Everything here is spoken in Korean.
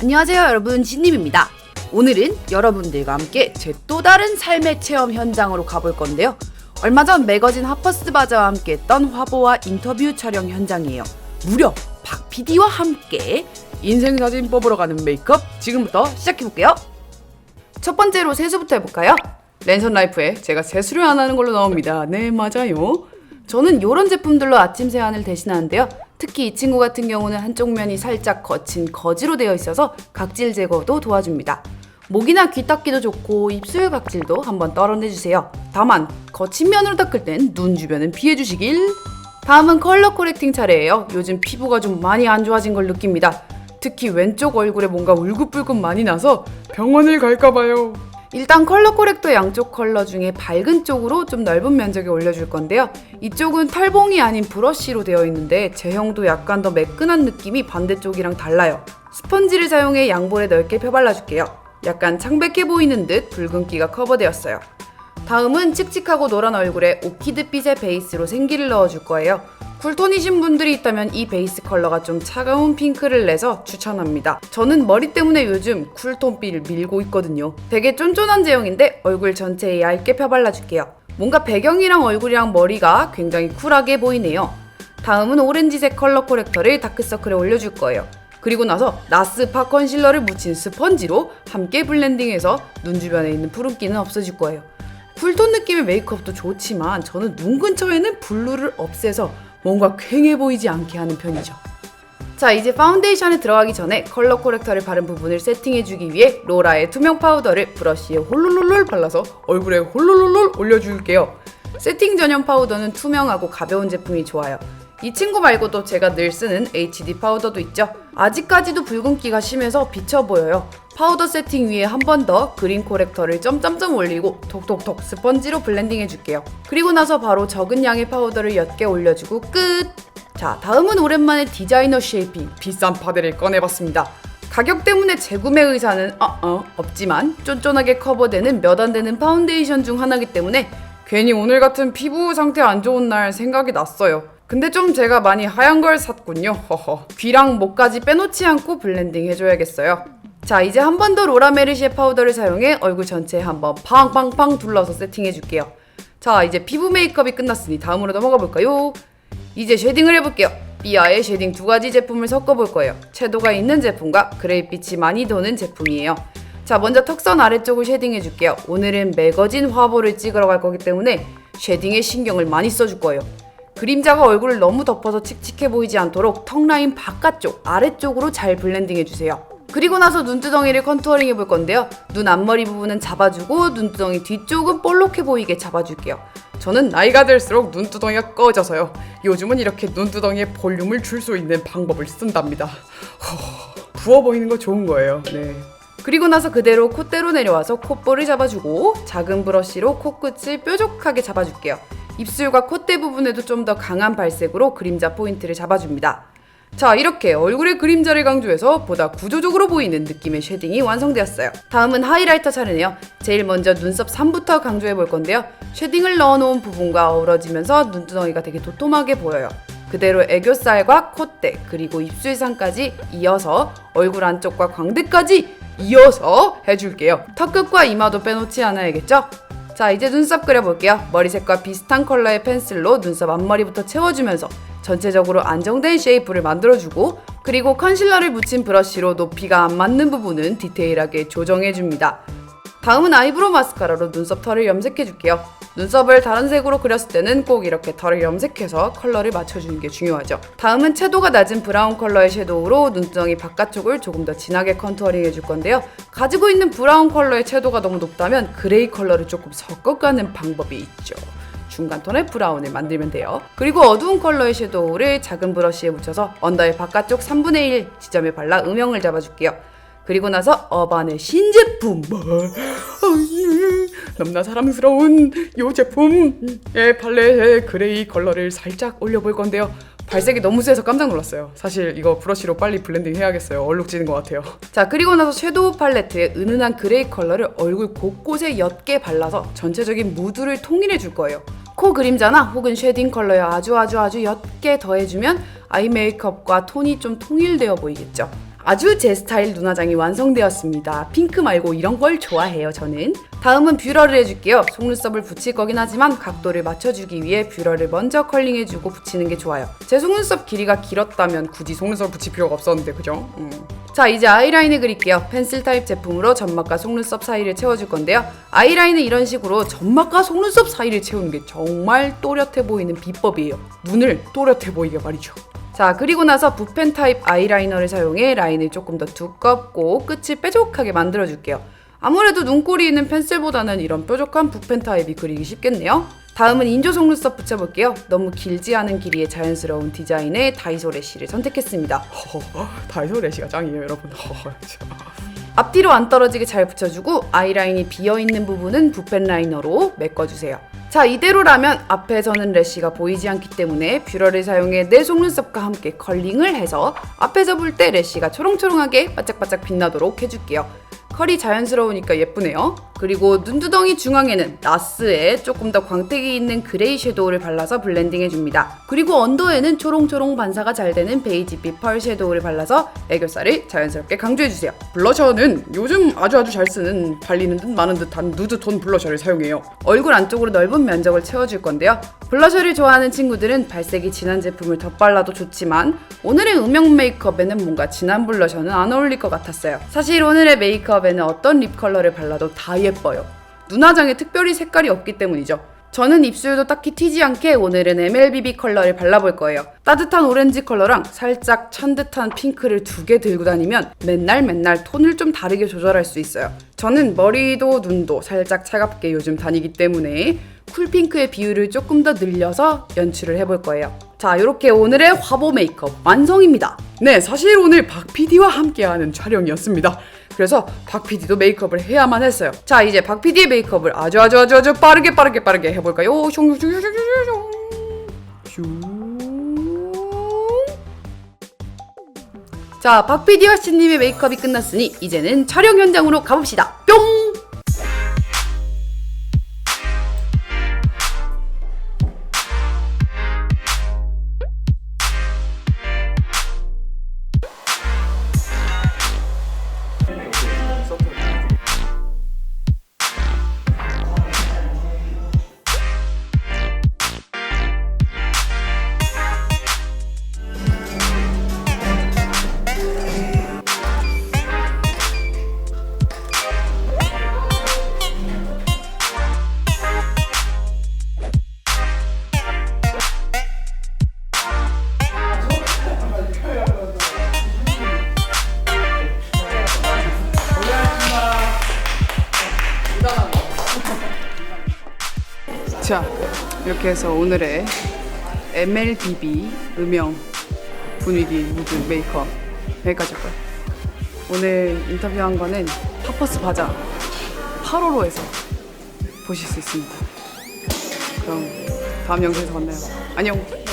안녕하세요 여러분 진님입니다. 오늘은 여러분들과 함께 제 또 다른 삶의 체험 현장으로 가볼 건데요. 얼마 전 매거진 하퍼스 바자와 함께 했던 화보와 인터뷰 촬영 현장이에요. 무려 박 PD와 함께 인생 사진 뽑으러 가는 메이크업 지금부터 시작해볼게요. 첫 번째로 세수부터 해볼까요? 랜선 라이프에 제가 세수를 안 하는 걸로 나옵니다. 네, 맞아요. 저는 이런 제품들로 아침 세안을 대신하는데요. 특히 이 친구 같은 경우는 한쪽 면이 살짝 거친 거지로 되어 있어서 각질 제거도 도와줍니다. 목이나 귀 닦기도 좋고 입술 각질도 한번 떨어내주세요. 다만 거친 면으로 닦을 땐 눈 주변은 피해주시길. 다음은 컬러 코렉팅 차례예요. 요즘 피부가 좀 많이 안 좋아진 걸 느낍니다. 특히 왼쪽 얼굴에 뭔가 울긋불긋 많이 나서 병원을 갈까봐요. 일단 컬러 코렉터 양쪽 컬러 중에 밝은 쪽으로 좀 넓은 면적에 올려줄 건데요. 이쪽은 털봉이 아닌 브러쉬로 되어 있는데 제형도 약간 더 매끈한 느낌이 반대쪽이랑 달라요. 스펀지를 사용해 양볼에 넓게 펴발라줄게요. 약간 창백해 보이는 듯 붉은기가 커버되었어요. 다음은 칙칙하고 노란 얼굴에 오키드빛의 베이스로 생기를 넣어줄 거예요. 쿨톤이신 분들이 있다면 이 베이스 컬러가 좀 차가운 핑크를 내서 추천합니다. 저는 머리 때문에 요즘 쿨톤비를 밀고 있거든요. 되게 쫀쫀한 제형인데 얼굴 전체에 얇게 펴발라줄게요. 뭔가 배경이랑 얼굴이랑 머리가 굉장히 쿨하게 보이네요. 다음은 오렌지색 컬러 코렉터를 다크서클에 올려줄 거예요. 그리고 나서 나스 파 컨실러를 묻힌 스펀지로 함께 블렌딩해서 눈 주변에 있는 푸른기는 없애줄 거예요. 쿨톤 느낌의 메이크업도 좋지만 저는 눈 근처에는 블루를 없애서 뭔가 퀭해 보이지 않게 하는 편이죠. 자 이제 파운데이션에 들어가기 전에 컬러 코렉터를 바른 부분을 세팅해주기 위해 로라의 투명 파우더를 브러쉬에 홀롤롤롤 발라서 얼굴에 홀롤롤롤 올려줄게요. 세팅 전용 파우더는 투명하고 가벼운 제품이 좋아요. 이 친구 말고도 제가 늘 쓰는 HD 파우더도 있죠. 아직까지도 붉은기가 심해서 비쳐 보여요. 파우더 세팅 위에 한 번 더 그린 코렉터를 점점점 올리고 톡톡톡 스펀지로 블렌딩 해줄게요. 그리고 나서 바로 적은 양의 파우더를 옅게 올려주고 끝! 자, 다음은 오랜만에 디자이너 쉐이핑 비싼 파데를 꺼내봤습니다. 가격 때문에 재구매 의사는 어, 어, 없지만 쫀쫀하게 커버되는 몇 안 되는 파운데이션 중 하나이기 때문에 괜히 오늘 같은 피부 상태 안 좋은 날 생각이 났어요. 근데 좀 제가 많이 하얀 걸 샀군요. 허허. 귀랑 목까지 빼놓지 않고 블렌딩 해줘야겠어요. 자, 이제 한 번 더 로라 메르시의 파우더를 사용해 얼굴 전체에 한번 팡팡팡 둘러서 세팅해줄게요. 자, 이제 피부 메이크업이 끝났으니 다음으로 넘어가 볼까요? 이제 쉐딩을 해볼게요. 삐아의 쉐딩 두 가지 제품을 섞어볼 거예요. 채도가 있는 제품과 그레이빛이 많이 도는 제품이에요. 자, 먼저 턱선 아래쪽을 쉐딩해줄게요. 오늘은 매거진 화보를 찍으러 갈 거기 때문에 쉐딩에 신경을 많이 써줄 거예요. 그림자가 얼굴을 너무 덮어서 칙칙해 보이지 않도록 턱 라인 바깥쪽, 아래쪽으로 잘 블렌딩 해주세요. 그리고 나서 눈두덩이를 컨투어링 해볼 건데요. 눈 앞머리 부분은 잡아주고 눈두덩이 뒤쪽은 볼록해 보이게 잡아줄게요. 저는 나이가 들수록 눈두덩이가 꺼져서요. 요즘은 이렇게 눈두덩이에 볼륨을 줄 수 있는 방법을 쓴답니다. 허, 부어 보이는 거 좋은 거예요. 네. 그리고 나서 그대로 콧대로 내려와서 콧볼을 잡아주고 작은 브러쉬로 코끝을 뾰족하게 잡아줄게요. 입술과 콧대 부분에도 좀 더 강한 발색으로 그림자 포인트를 잡아줍니다. 자 이렇게 얼굴의 그림자를 강조해서 보다 구조적으로 보이는 느낌의 쉐딩이 완성되었어요. 다음은 하이라이터 차례네요. 제일 먼저 눈썹 3부터 강조해 볼 건데요. 쉐딩을 넣어놓은 부분과 어우러지면서 눈두덩이가 되게 도톰하게 보여요. 그대로 애교살과 콧대 그리고 입술상까지 이어서 얼굴 안쪽과 광대까지 이어서 해줄게요. 턱끝과 이마도 빼놓지 않아야겠죠? 자 이제 눈썹 그려볼게요. 머리색과 비슷한 컬러의 펜슬로 눈썹 앞머리부터 채워주면서 전체적으로 안정된 쉐이프를 만들어주고 그리고 컨실러를 묻힌 브러쉬로 높이가 안 맞는 부분은 디테일하게 조정해줍니다. 다음은 아이브로우 마스카라로 눈썹 털을 염색해줄게요. 눈썹을 다른 색으로 그렸을 때는 꼭 이렇게 털을 염색해서 컬러를 맞춰주는 게 중요하죠. 다음은 채도가 낮은 브라운 컬러의 섀도우로 눈두덩이 바깥쪽을 조금 더 진하게 컨투어링 해줄 건데요. 가지고 있는 브라운 컬러의 채도가 너무 높다면 그레이 컬러를 조금 섞어가는 방법이 있죠. 중간 톤의 브라운을 만들면 돼요. 그리고 어두운 컬러의 섀도우를 작은 브러쉬에 묻혀서 언더의 바깥쪽 3분의 1 지점에 발라 음영을 잡아줄게요. 그리고 나서 어반의 신제품 너무나 사랑스러운 이 제품의 팔레에 그레이 컬러를 살짝 올려볼 건데요 발색이 너무 세서 깜짝 놀랐어요. 사실 이거 브러쉬로 빨리 블렌딩 해야겠어요. 얼룩지는 것 같아요. 자 그리고 나서 섀도우 팔레트에 은은한 그레이 컬러를 얼굴 곳곳에 옅게 발라서 전체적인 무드를 통일해 줄 거예요. 코 그림자나 혹은 쉐딩 컬러에 아주 아주 아주 옅게 더해주면 아이 메이크업과 톤이 좀 통일되어 보이겠죠. 아주 제 스타일 눈화장이 완성되었습니다. 핑크 말고 이런 걸 좋아해요, 저는. 다음은 뷰러를 해줄게요. 속눈썹을 붙일 거긴 하지만 각도를 맞춰주기 위해 뷰러를 먼저 컬링해주고 붙이는 게 좋아요. 제 속눈썹 길이가 길었다면 굳이 속눈썹 붙일 필요가 없었는데, 그죠? 음. 자, 이제 아이라인을 그릴게요. 펜슬 타입 제품으로 점막과 속눈썹 사이를 채워줄 건데요. 아이라인은 이런 식으로 점막과 속눈썹 사이를 채우는 게 정말 또렷해 보이는 비법이에요. 눈을 또렷해 보이게 말이죠. 자 그리고 나서 붓펜 타입 아이라이너를 사용해 라인을 조금 더 두껍고 끝이 뾰족하게 만들어줄게요. 아무래도 눈꼬리 있는 펜슬보다는 이런 뾰족한 붓펜 타입이 그리기 쉽겠네요. 다음은 인조 속눈썹 붙여볼게요. 너무 길지 않은 길이의 자연스러운 디자인의 다이소 래쉬를 선택했습니다. 다이소 래쉬가 짱이에요 여러분. 앞뒤로 안 떨어지게 잘 붙여주고 아이라인이 비어있는 부분은 붓펜 라이너로 메꿔주세요. 자 이대로라면 앞에서는 래쉬가 보이지 않기 때문에 뷰러를 사용해 내 속눈썹과 함께 컬링을 해서 앞에서 볼 때 래쉬가 초롱초롱하게 바짝바짝 빛나도록 해줄게요. 컬이 자연스러우니까 예쁘네요. 그리고 눈두덩이 중앙에는 나스에 조금 더 광택이 있는 그레이 섀도우를 발라서 블렌딩 해줍니다. 그리고 언더에는 초롱초롱 반사가 잘 되는 베이지빛 펄 섀도우를 발라서 애교살을 자연스럽게 강조해주세요. 블러셔는 요즘 아주 아주 잘 쓰는 발리는 듯 마는 듯한 누드 톤 블러셔를 사용해요. 얼굴 안쪽으로 넓은 면적을 채워줄 건데요. 블러셔를 좋아하는 친구들은 발색이 진한 제품을 덧발라도 좋지만 오늘의 음영 메이크업에는 뭔가 진한 블러셔는 안 어울릴 것 같았어요. 사실 오늘의 메이크업에는 어떤 립 컬러를 발라도 다 예뻐요. 눈화장에 특별히 색깔이 없기 때문이죠. 저는 입술도 딱히 튀지 않게 오늘은 MLBB 컬러를 발라볼 거예요. 따뜻한 오렌지 컬러랑 살짝 찬 듯한 핑크를 두 개 들고 다니면 맨날 맨날 톤을 좀 다르게 조절할 수 있어요. 저는 머리도 눈도 살짝 차갑게 요즘 다니기 때문에 쿨핑크의 비율을 조금 더 늘려서 연출을 해볼 거예요. 자, 이렇게 오늘의 화보 메이크업 완성입니다. 네, 사실 오늘 박 PD와 함께하는 촬영이었습니다. 그래서 박 PD도 메이크업을 해야만 했어요. 자, 이제 박 PD의 메이크업을 아주 아주 아주 아주 빠르게 빠르게 빠르게 해볼까요? 자, 박 PD와 씨님의 메이크업이 끝났으니 이제는 촬영 현장으로 가봅시다. 이렇게 해서 오늘의 MLBB 음영 분위기 무드 메이크업 여기까지였고요. 오늘 인터뷰한 거는 파퍼스 바자 8호로에서 보실 수 있습니다. 그럼 다음 영상에서 만나요. 안녕.